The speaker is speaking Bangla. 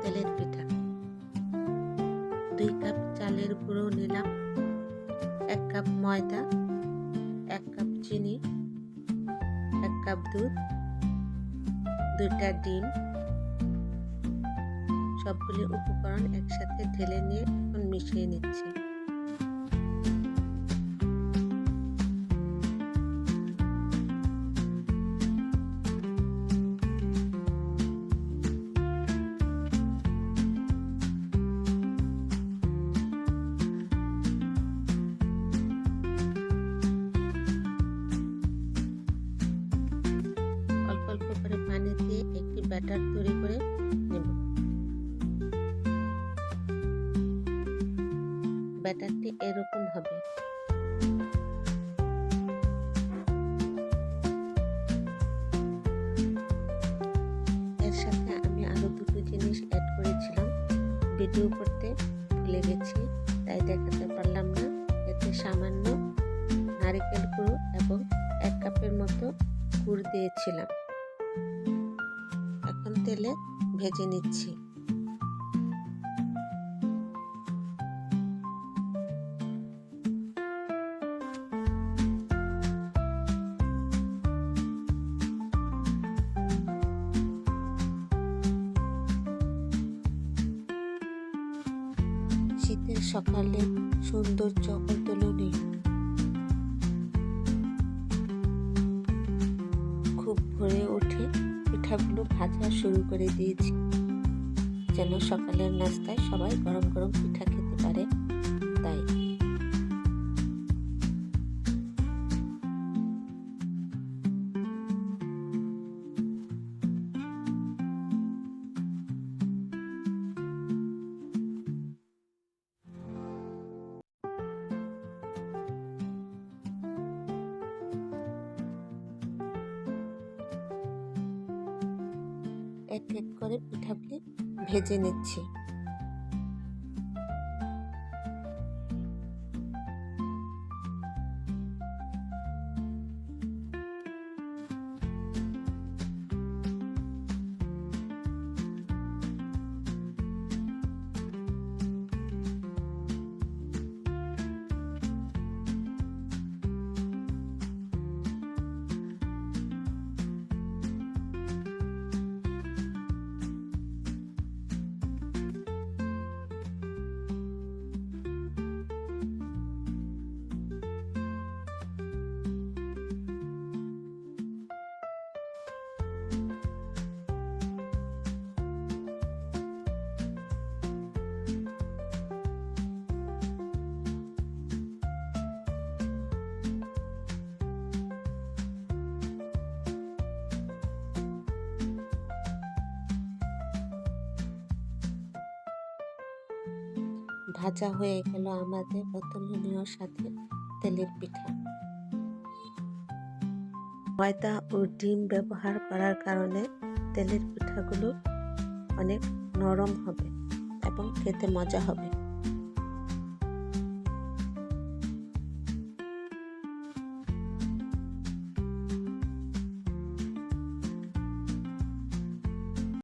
তেলের পিঠা। দুই কাপ চালের গুঁড়ো নিলাম, এক কাপ ময়দা, এক কাপ চিনি, এক কাপ দুধ, দুইটা ডিম। সবগুলি উপকরণ একসাথে ঢেলে নিয়ে এখন মিশিয়ে নিচ্ছি। ব্যাটার তৈরি করে নেব। ব্যাটারটি এরকম হবে। এর সাথে আমি আরও দুটো জিনিস অ্যাড করেছিলাম। ভিডিও করতে ভুলে গেছি, তাই দেখাতে পারলাম না। এতে সামান্য নারিকেল গুঁড়ো এবং এক কাপের মতো গুড় দিয়েছিলাম। এখন তেলে ভেজে নিচ্ছি। শীতের সকালে সৌন্দর্য অতুলনীয়। খুব ভরে উঠে পিঠাগুলো ভাজা শুরু করে দিয়েছি। যেন সকালের নাস্তায় সবাই গরম গরম পিঠা খেতে পারে। তাই এক এক করে পিঠাগুলি ভেজে নিচ্ছি। ভাজা হয়ে গেল আমাদের অতুলনীয় সাথে তেলের পিঠা। ময়দা ও ডিম ব্যবহার করার কারণে তেলের পিঠাগুলো অনেক নরম হবে এবং খেতে মজা হবে।